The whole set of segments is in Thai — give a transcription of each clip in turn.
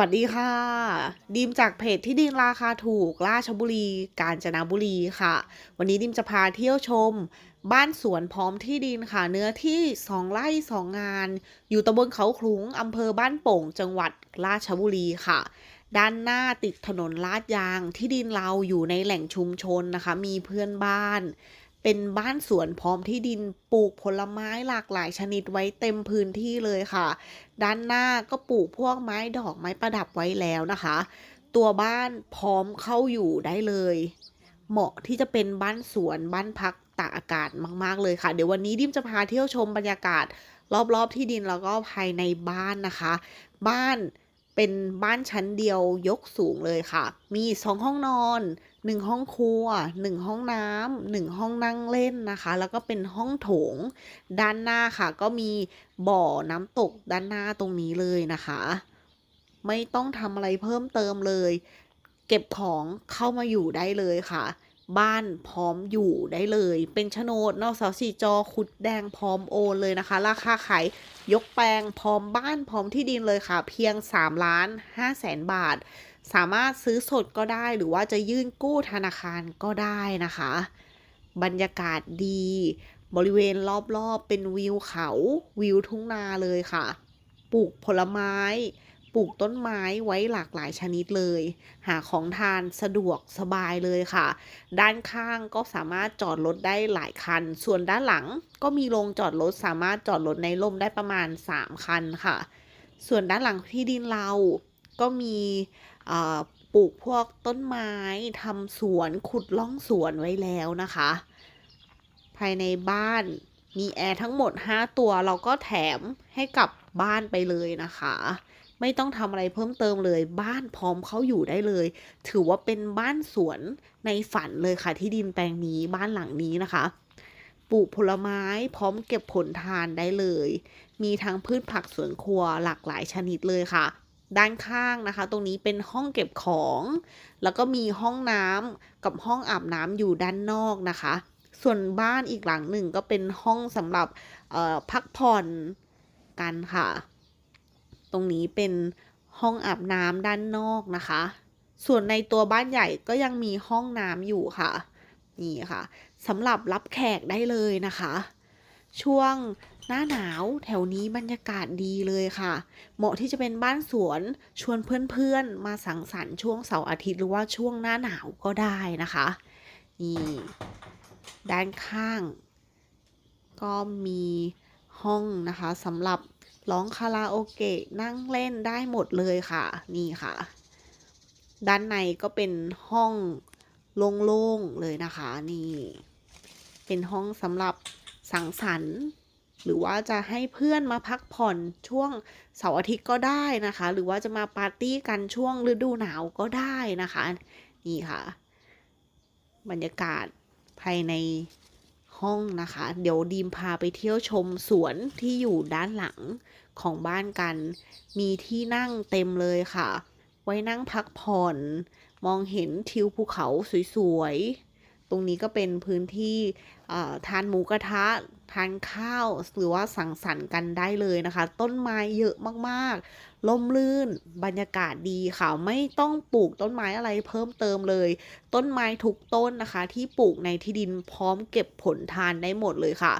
วัสดีค่ะดิมจากเพจที่ดินราคาถูกราชบุรี กาญจนบุรีค่ะ วันนี้ดิมจะพาเที่ยวชม บ้านสวนพร้อมที่ดินค่ะ เนื้อที่ 2 ไร่ 2 งาน อยู่ตำบลเขาขลุงอำเภอบ้านโป่ง จังหวัดราชบุรีค่ะ ด้านหน้าติดถนนลาดยางที่ดินเราอยู่ในแหล่งชุมชนนะคะ มีเพื่อนบ้าน เป็นบ้านสวนพร้อมที่ดินปลูกผลไม้หลากหลายชนิดไว้เต็มพื้นที่เลยค่ะ ด้านหน้าก็ปลูกพวกไม้ดอกไม้ประดับไว้แล้วนะคะ ตัวบ้านพร้อมเข้าอยู่ได้เลย เหมาะที่จะเป็นบ้านสวนบ้านพักตากอากาศมาก ๆ เลยค่ะ เดี๋ยววันนี้ดิมจะพาเที่ยวชมบรรยากาศ รอบๆที่ดินแล้วก็ภายในบ้านนะคะ บ้านเป็นบ้านชั้นเดียวยกสูงเลยค่ะ มีสองห้องนอน หนึ่งห้องครัวหนึ่งห้องน้ำหนึ่งห้องนั่งเล่นนะคะ แล้วก็เป็นห้องโถง ด้านหน้าค่ะ ก็มีบ่อน้ำตกด้านหน้าตรงนี้เลยนะคะ ไม่ต้องทำอะไรเพิ่มเติมเลย เก็บของเข้ามาอยู่ได้เลยค่ะ บ้านพร้อมอยู่ได้เลย เป็นโฉนดนอกเสาสี่จอขุดแดงพร้อมโอนเลยนะคะ ราคาขายยกแปลงพร้อมบ้านพร้อมที่ดินเลยค่ะ เพียง3ล้าน5แสนบาท สามารถซื้อสดก็ได้หรือว่าจะยื่นกู้ธนาคารก็ได้นะคะ บรรยากาศดี บริเวณรอบๆ เป็นวิวเขาวิวทุ่งนาเลยค่ะ ปลูกผลไม้ ปลูกต้นไม้ไว้หลากหลายชนิดเลย หาของทานสะดวกสบายเลยค่ะ ด้านข้างก็สามารถจอดรถได้หลายคัน ส่วนด้านหลังก็มีโรงจอดรถสามารถจอดรถในร่มได้ประมาณ 3 คันค่ะ ส่วนด้านหลังที่ดินเราก็มี ปลูกพวกต้นไม้ทำสวนขุดล่องสวนไว้แล้วนะคะ ภายในบ้านมีแอร์ทั้งหมด 5 ตัวเราก็แถมให้กับบ้านไปเลยนะคะ ไม่ต้องทำอะไรเพิ่มเติมเลยบ้านพร้อมเขาอยู่ได้เลย ถือว่าเป็นบ้านสวนในฝันเลยค่ะ ที่ดินแปลงนี้บ้านหลังนี้นะคะปลูกผลไม้พร้อมเก็บผลทานได้เลย มีทั้งพืชผักสวนครัวหลากหลายชนิดเลยค่ะ ด้านข้างนะคะ ตรงนี้เป็นห้องเก็บของ แล้วก็มีห้องน้ำกับห้องอาบน้ำอยู่ด้านนอกนะคะ ส่วนบ้านอีกหลังหนึ่งก็เป็นห้องสำหรับพักผ่อนกันค่ะ ตรงนี้เป็นห้องอาบน้ำด้านนอกนะคะ ส่วนในตัวบ้านใหญ่ก็ยังมีห้องน้ำอยู่ค่ะ นี่ค่ะสำหรับรับแขกได้เลยนะคะ ช่วง หน้าหนาวแถวนี้บรรยากาศดีเลยค่ะ เหมาะที่จะเป็นบ้านสวนชวนเพื่อนๆ มาสังสรรค์ช่วงเสาร์อาทิตย์หรือว่าช่วงหน้าหนาวก็ได้นะคะ นี่ด้านข้าง ก็มีห้องนะคะสำหรับร้องคาราโอเกะนั่งเล่นได้หมดเลยค่ะ นี่ค่ะ ด้านในก็เป็นห้องโล่งๆเลยนะคะ นี่ เป็นห้องสำหรับสังสรรค์ หรือว่าจะให้เพื่อนมาพักผ่อนช่วงเสาร์อาทิตย์ก็ได้นะคะ หรือว่าจะมาปาร์ตี้กันช่วงฤดูหนาวก็ได้นะคะ นี่ค่ะ บรรยากาศภายในห้องนะคะ เดี๋ยวดีมพาไปเที่ยวชมสวนที่อยู่ด้านหลังของบ้านกัน มีที่นั่งเต็มเลยค่ะ ไว้นั่งพักผ่อน มองเห็นทิวภูเขาสวยๆ ตรงนี้ก็เป็นพื้นที่ทานหมูกระทะทานข้าวหรือว่าสังสรรค์กันได้เลยนะคะ ต้นไม้เยอะมากๆล่มลื่นบรรยากาศดีค่ะ ไม่ต้องปลูกต้นไม้อะไรเพิ่มเติมเลย ต้นไม้ทุกต้นนะคะ ที่ปลูกในที่ดินพร้อมเก็บผลทานได้หมดเลยค่ะ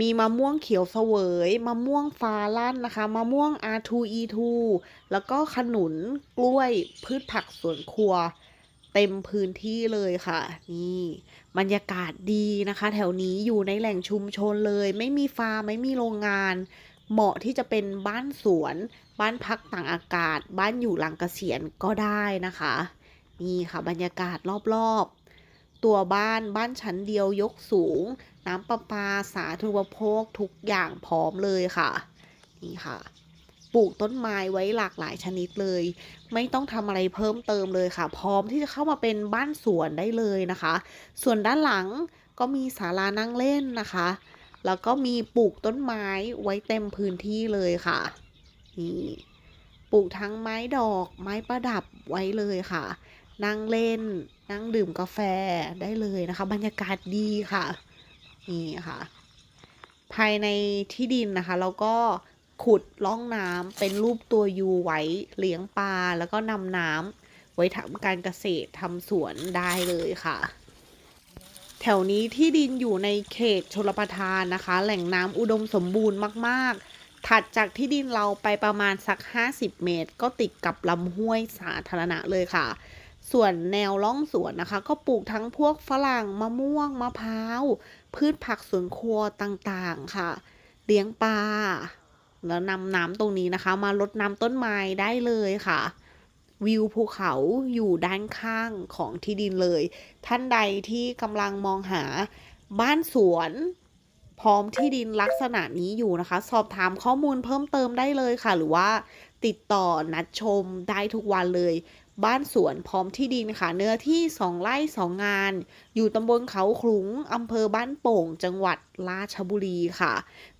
มีมะม่วงเขียวเสวยมะม่วงฟ้าลั่นนะคะมะม่วง R2E2 แล้วก็ขนุนกล้วยพืชผักสวนครัว เต็มพื้นที่เลยค่ะ นี่บรรยากาศดีนะคะ แถวนี้อยู่ในแหล่งชุมชนเลย ไม่มีฟาร์มไม่มีโรงงาน เหมาะที่จะเป็นบ้านสวน บ้านพักต่างอากาศ บ้านอยู่หลังเกษียณก็ได้นะคะ นี่ค่ะบรรยากาศรอบๆ ตัวบ้านบ้านชั้นเดียวยกสูง น้ำประปาสาธารณูปโภคทุกอย่างพร้อมเลยค่ะ นี่ค่ะปลูกต้นไม้ไว้หลากหลายชนิดเลย ไม่ต้องทำอะไรเพิ่มเติมเลยค่ะ พร้อมที่จะเข้ามาเป็นบ้านสวนได้เลยนะคะ ส่วนด้านหลังก็มีศาลานั่งเล่นนะคะ แล้วก็มีปลูกต้นไม้ไว้เต็มพื้นที่เลยค่ะ นี่ปลูกทั้งไม้ดอกไม้ประดับไว้เลยค่ะ นั่งเล่น นั่งดื่มกาแฟได้เลยนะคะ บรรยากาศดีค่ะ นี่ค่ะ ภายในที่ดินนะคะ แล้วก็ ขุดร่องน้ำเป็นรูปตัวยูไว้เลี้ยงปลาแล้วก็นำน้ำไว้ทำการเกษตรทำสวนได้เลยค่ะ แถวนี้ที่ดินอยู่ในเขตชลประทานนะคะ แหล่งน้ำอุดมสมบูรณ์มากๆ ถัดจากที่ดินเราไปประมาณสัก 50 เมตร ก็ติดกับลำห้วยสาธารณะเลยค่ะ ส่วนแนวล่องสวนนะคะ ก็ปลูกทั้งพวกฝรั่งมะม่วงมะพร้าวพืชผักสวนครัวต่างๆค่ะ เลี้ยงปลา แล้วนำน้ำตรงนี้นะคะ มารดน้ำต้นไม้ได้เลยค่ะ วิวภูเขาอยู่ด้านข้างของที่ดินเลย ท่านใดที่กำลังมองหาบ้านสวนพร้อมที่ดินลักษณะนี้อยู่นะคะ สอบถามข้อมูลเพิ่มเติมได้เลยค่ะ หรือว่าติดต่อนัดชมได้ทุกวันเลย บ้านสวนพร้อมที่ดินค่ะ เนื้อที่2ไร่2งาน อยู่ตำบลเขาขลุงอำเภอบ้านโป่ง จังหวัดราชบุรีค่ะ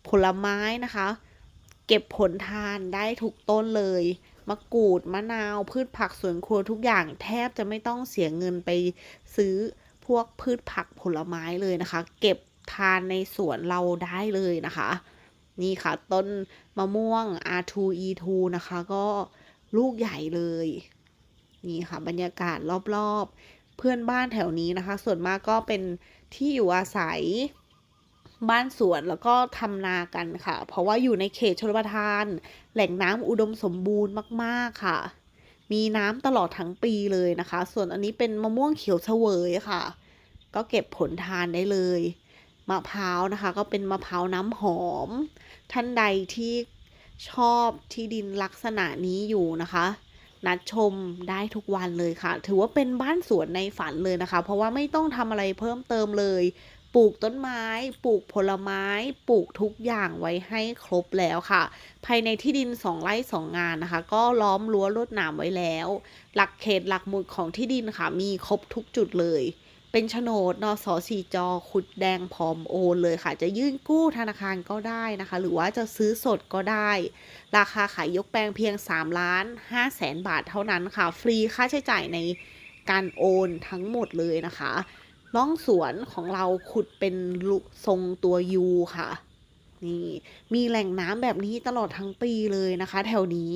ผลไม้นะคะ เก็บผลทานได้ทุกต้นเลยมะกรูดมะนาว พืชผักสวนครัวทุกอย่างแทบจะไม่ต้องเสียเงินไปซื้อพวกพืชผักผลไม้เลยนะคะ เก็บทานในสวนเราได้เลยนะคะ นี่ค่ะต้นมะม่วง R2E2 นะคะก็ลูกใหญ่เลย นี่ค่ะบรรยากาศรอบๆ เพื่อนบ้านแถวนี้นะคะ ส่วนมากก็เป็นที่อยู่อาศัย บ้านสวนแล้วก็ทำนากันค่ะ เพราะว่าอยู่ในเขตชลประทาน แหล่งน้ำอุดมสมบูรณ์มาก ๆค่ะ มีน้ำตลอดทั้งปีเลยนะคะ ส่วนอันนี้เป็นมะม่วงเขียวเสวยค่ะ ก็เก็บผลทานได้เลยมะพร้าวนะคะ ก็เป็นมะพร้าวน้ำหอม ท่านใดที่ชอบที่ดินลักษณะนี้อยู่นะคะ นัดชมได้ทุกวันเลยค่ะ ถือว่าเป็นบ้านสวนในฝันเลยนะคะ เพราะว่าไม่ต้องทำอะไรเพิ่มเติมเลย ปลูกต้นไม้ ปลูกผลไม้ ปลูกทุกอย่างไว้ให้ครบแล้วค่ะ ภายในที่ดินสองไร่สองงานนะคะ ก็ล้อมรั้วรวดหนามไว้แล้ว หลักเขตหลักหมุดของที่ดินค่ะ มีครบทุกจุดเลย เป็นโฉนดนสสีจอ ขุดแดงพร้อมโอนเลยค่ะ จะยื่นกู้ธนาคารก็ได้นะคะ หรือว่าจะซื้อสดก็ได้ ราคาขายยกแปลงเพียง3ล้าน5แสนบาทเท่านั้นค่ะ ฟรีค่าใช้จ่ายในการโอนทั้งหมดเลยนะคะ ล่องสวนของเราขุดเป็นทรงตัวยูค่ะ นี่มีแหล่งน้ำแบบนี้ตลอดทั้งปีเลยนะคะ แถวนี้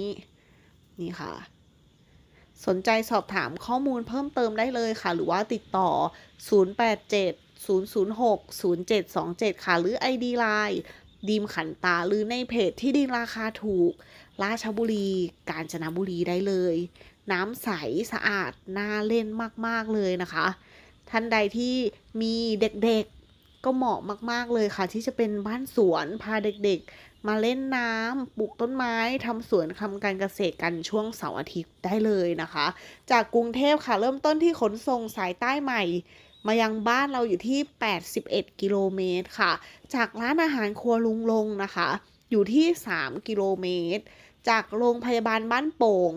นี่ค่ะ สนใจสอบถามข้อมูลเพิ่มเติมได้เลยค่ะ หรือว่าติดต่อ 087 006 0727 ค่ะ หรือ ID Line ดีมขันตาหรือในเพจที่ดินราคาถูก ราชบุรี กาญจนบุรีได้เลย น้ำใสสะอาดน่าเล่นมาก ๆ เลยนะคะ ท่านใดที่มีเด็กๆก็เหมาะมาก ๆเลยค่ะ ที่จะเป็นบ้านสวนพาเด็กๆ มาเล่นน้ำปลูกต้นไม้ทำสวนทำการเกษตรกันช่วงเสาร์อาทิตย์ได้เลยนะคะ จากกรุงเทพค่ะเริ่มต้นที่ขนส่งสายใต้ใหม่มายังบ้านเราอยู่ที่ 81 กิโลเมตรค่ะ จากร้านอาหารครัวลุงลงนะคะ อยู่ที่ 3 กิโลเมตร จากโรงพยาบาลบ้านโป่ง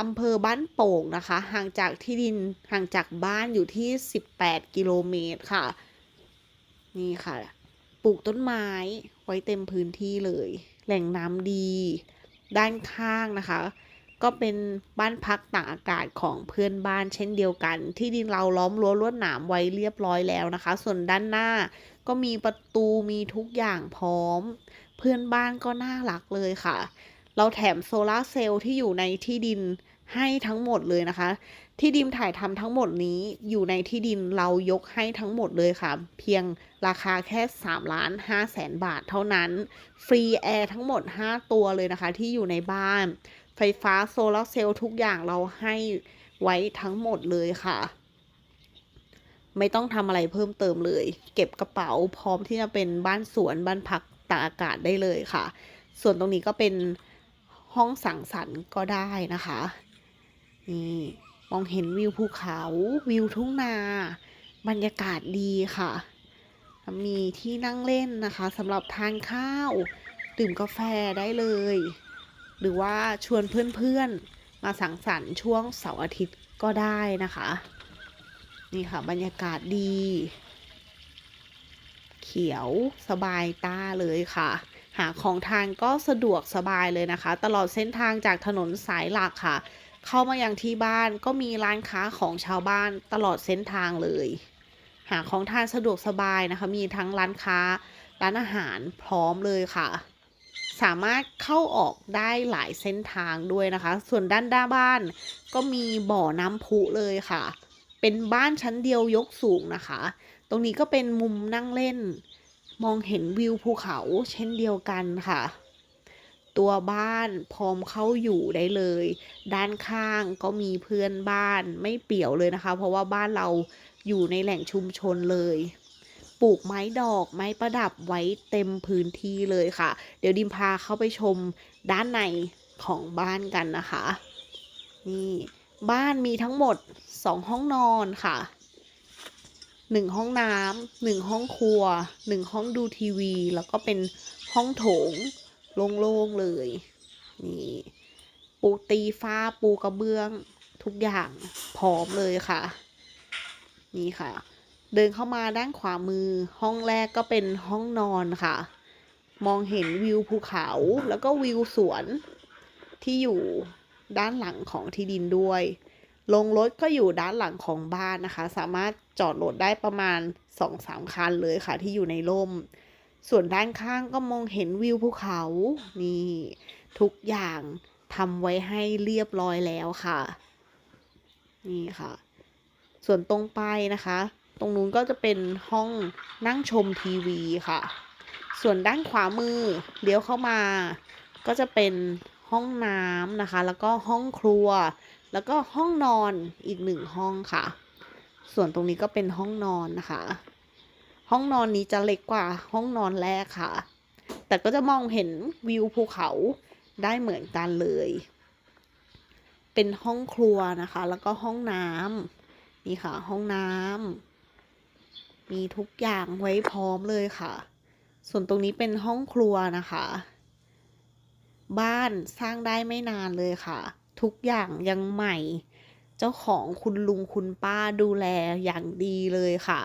อำเภอบ้านโป่งนะคะ ห่างจากที่ดินห่างจากบ้านอยู่ที่ 18 กิโลเมตรค่ะ นี่ค่ะ ปลูกต้นไม้ไว้เต็มพื้นที่เลย แหล่งน้ำดี ด้านข้างนะคะ ก็เป็นบ้านพักตากอากาศของเพื่อนบ้านเช่นเดียวกัน ที่ดินเราล้อมรั้วลวดหนามไว้เรียบร้อยแล้วนะคะ ส่วนด้านหน้าก็มีประตูมีทุกอย่างพร้อม เพื่อนบ้านก็น่ารักเลยค่ะ เราแถมโซลาร์เซลล์ที่อยู่ในที่ดิน ให้ทั้งหมดเลยนะคะ ที่ดิมถ่ายทำทั้งหมดนี้อยู่ในที่ดินเรายกให้ทั้งหมดเลยค่ะ เพียงราคาแค่3ล้าน5แสนบาทเท่านั้น ฟรีแอร์ทั้งหมด 5 ตัวเลยนะคะ ที่อยู่ในบ้าน ไฟฟ้าโซลาร์เซลล์ทุกอย่างเราให้ไว้ทั้งหมดเลยค่ะ ไม่ต้องทำอะไรเพิ่มเติมเลย เก็บกระเป๋าพร้อมที่จะเป็นบ้านสวนบ้านพักตากอากาศได้เลยค่ะ ส่วนตรงนี้ก็เป็นห้องสังสรรค์ก็ได้นะคะ นี่มองเห็นวิวภูเขาวิวทุ่งนา บรรยากาศดีค่ะ มีที่นั่งเล่นนะคะสำหรับทานข้าว ดื่มกาแฟได้เลย หรือว่าชวนเพื่อนๆ มาสังสรรค์ช่วงเสาร์อาทิตย์ก็ได้นะคะ นี่ค่ะบรรยากาศดี เขียวสบายตาเลยค่ะหาของทานก็สะดวกสบายเลยนะคะ ตลอดเส้นทางจากถนนสายหลักค่ะ เข้ามายังที่บ้านก็มีร้านค้าของชาวบ้านตลอดเส้นทางเลย หาของทานสะดวกสบายนะคะ มีทั้งร้านค้าร้านอาหารพร้อมเลยค่ะ สามารถเข้าออกได้หลายเส้นทางด้วยนะคะ ส่วนด้านด้านบ้านก็มีบ่อน้ำพุเลยค่ะ เป็นบ้านชั้นเดียวยกสูงนะคะ ตรงนี้ก็เป็นมุมนั่งเล่น มองเห็นวิวภูเขาเช่นเดียวกันค่ะ ตัวบ้านพร้อมเข้าอยู่ได้เลย ด้านข้างก็มีเพื่อนบ้านไม่เปี่ยวเลยนะคะ เพราะว่าบ้านเราอยู่ในแหล่งชุมชนเลยปลูกไม้ดอกไม้ประดับไว้เต็มพื้นที่เลยค่ะ เดี๋ยวดิมพาเข้าไปชมด้านในของบ้านกันนะคะ นี่บ้านมีทั้งหมดสองห้องนอนค่ะหนึ่งห้องน้ำหนึ่งห้องครัวหนึ่งห้องดูทีวี แล้วก็เป็นห้องโถง โล่งๆเลย นี่ปูตีฟ้าปูกระเบื้องทุกอย่างพร้อมเลยค่ะ นี่ค่ะ เดินเข้ามาด้านขวามือ ห้องแรกก็เป็นห้องนอนค่ะ มองเห็นวิวภูเขาแล้วก็วิวสวนที่อยู่ด้านหลังของที่ดินด้วย ลงรถก็อยู่ด้านหลังของบ้านนะคะ สามารถจอดรถได้ประมาณสองสามคันเลยค่ะที่อยู่ในร่ม ส่วนด้านข้างก็มองเห็นวิวภูเขา นี่ ทุกอย่างทำไว้ให้เรียบร้อยแล้วค่ะ นี่ค่ะ ส่วนตรงไปนะคะ ตรงนู้นก็จะเป็นห้องนั่งชมทีวีค่ะ ส่วนด้านขวามือเลี้ยวเข้ามา ก็จะเป็นห้องน้ำนะคะ แล้วก็ห้องครัว แล้วก็ห้องนอนอีกหนึ่งห้องค่ะ ส่วนตรงนี้ก็เป็นห้องนอนนะคะ ห้องนอนนี้จะเล็กกว่าห้องนอนแรกค่ะ แต่ก็จะมองเห็นวิวภูเขาได้เหมือนกันเลย เป็นห้องครัวนะคะ แล้วก็ห้องน้ำนี่ค่ะ ห้องน้ำมีทุกอย่างไว้พร้อมเลยค่ะ ส่วนตรงนี้เป็นห้องครัวนะคะ บ้านสร้างได้ไม่นานเลยค่ะ ทุกอย่างยังใหม่ เจ้าของคุณลุงคุณป้าดูแลอย่างดีเลยค่ะ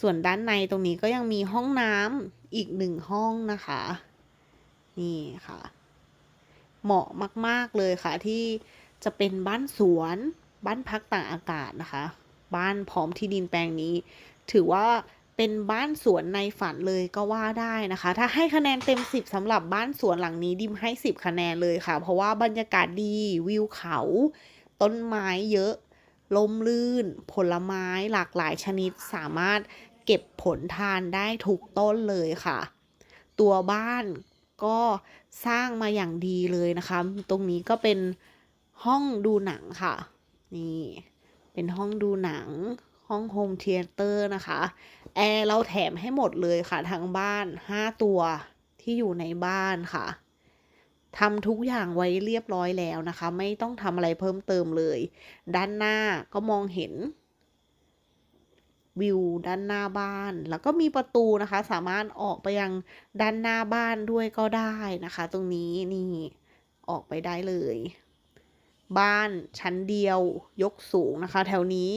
ส่วนด้านในตรงนี้ก็ยังมีห้องน้ำอีกหนึ่งห้องนะคะ นี่ค่ะ เหมาะมาก ๆ เลยค่ะ ที่จะเป็นบ้านสวน บ้านพักต่างอากาศนะคะ บ้านพร้อมที่ดินแปลงนี้ ถือว่าเป็นบ้านสวนในฝันเลยก็ว่าได้นะคะ ถ้าให้คะแนนเต็ม 10สำหรับบ้านสวนหลังนี้ดิมให้ 10 คะแนนเลยค่ะ เพราะว่าบรรยากาศดีวิวเขา ต้นไม้เยอะ ลมลื่น ผลไม้หลากหลายชนิดสามารถ เก็บผลทานได้ทุกต้นเลยค่ะ ตัวบ้านก็สร้างมาอย่างดีเลยนะคะ ตรงนี้ก็เป็นห้องดูหนังค่ะ นี่ เป็นห้องดูหนัง ห้องโฮมเทเตอร์นะคะ แอร์เราแถมให้หมดเลยค่ะทั้งบ้าน 5 ตัวที่อยู่ในบ้านค่ะทำทุกอย่างไว้เรียบร้อยแล้วนะคะ ไม่ต้องทำอะไรเพิ่มเติมเลย ด้านหน้าก็มองเห็น วิวด้านหน้าบ้าน แล้วก็มีประตูนะคะ สามารถออกไปยังด้านหน้าบ้านด้วยก็ได้นะคะ ตรงนี้นี่ออกไปได้เลย บ้านชั้นเดียวยกสูงนะคะ แถวนี้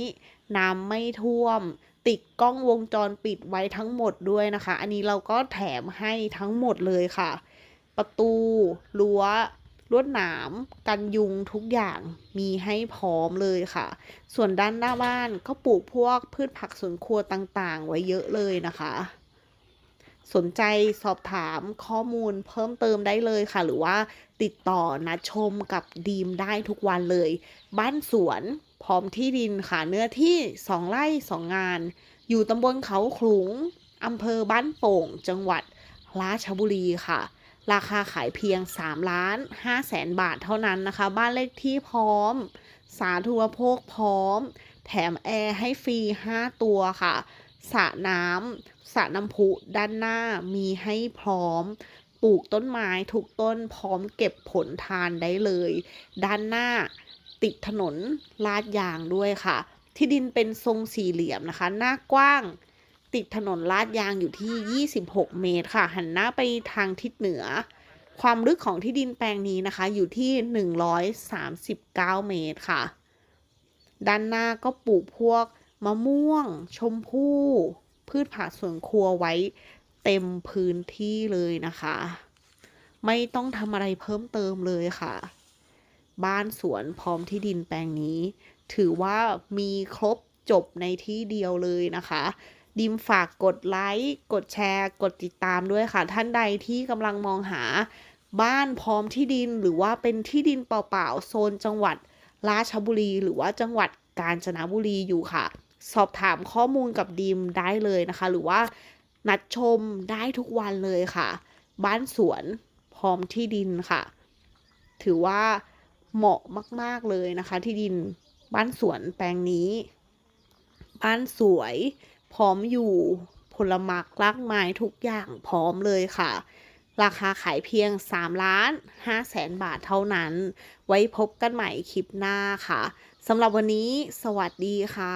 น้ำไม่ท่วม ติดกล้องวงจรปิดไว้ทั้งหมดด้วยนะคะ อันนี้เราก็แถมให้ทั้งหมดเลยค่ะ ประตูรั้ว ลวดหนามกันยุงทุกอย่างมีให้พร้อมเลยค่ะ ส่วนด้านหน้าบ้านก็ปลูกพวกพืชผักสวนครัวต่างๆ ไว้เยอะเลยนะคะ สนใจสอบถามข้อมูลเพิ่มเติมได้เลยค่ะ หรือว่าติดต่อนัดชมกับดีมได้ทุกวันเลย บ้านสวนพร้อมที่ดินค่ะเนื้อที่ 2 ไร่ 2 งาน อยู่ตำบลเขาขลุงอำเภอบ้านโป่ง จังหวัดราชบุรีค่ะ ราคาขายเพียง3ล้าน5แสนบาทเท่านั้นนะคะ บ้านเลขที่พร้อม สาธารณโภคพร้อม แถมแอร์ให้ฟรี 5 ตัวค่ะสระน้ำสระน้ำพุด้านหน้ามีให้พร้อม ปลูกต้นไม้ทุกต้นพร้อมเก็บผลทานได้เลย ด้านหน้าติดถนนลาดยางด้วยค่ะ ที่ดินเป็นทรงสี่เหลี่ยมนะคะ หน้ากว้าง ติดถนนลาดยางอยู่ที่ 26 เมตรค่ะ หันหน้าไปทางทิศเหนือ ความลึกของที่ดินแปลงนี้นะคะอยู่ที่ 139 เมตรค่ะ ด้านหน้าก็ปลูกพวกมะม่วง ชมพู่ พืชผักสวนครัวไว้เต็มพื้นที่เลยนะคะ ไม่ต้องทำอะไรเพิ่มเติมเลยค่ะ บ้านสวนพร้อมที่ดินแปลงนี้ ถือว่ามีครบจบในที่เดียวเลยนะคะ ดิมฝากกดไลค์กดแชร์ กดติดตามด้วยค่ะ ท่านใดที่กำลังมองหาบ้านพร้อมที่ดินหรือว่าเป็นที่ดินเปล่าๆโซนจังหวัดราชบุรี หรือว่าจังหวัดกาญจนบุรีอยู่ค่ะ สอบถามข้อมูลกับดิมได้เลยนะคะ หรือว่านัดชมได้ทุกวันเลยค่ะ บ้านสวนพร้อมที่ดินค่ะ ถือว่าเหมาะมาก ๆเลยนะคะ ที่ดินบ้านสวนแปลงนี้ บ้านสวย พร้อมอยู่ผลไม้รากไม้ทุกอย่างพร้อมเลยค่ะ ราคาขายเพียง 3 ล้าน5แสนบาทเท่านั้น ไว้พบกันใหม่คลิปหน้าค่ะสำหรับวันนี้ สวัสดีค่ะ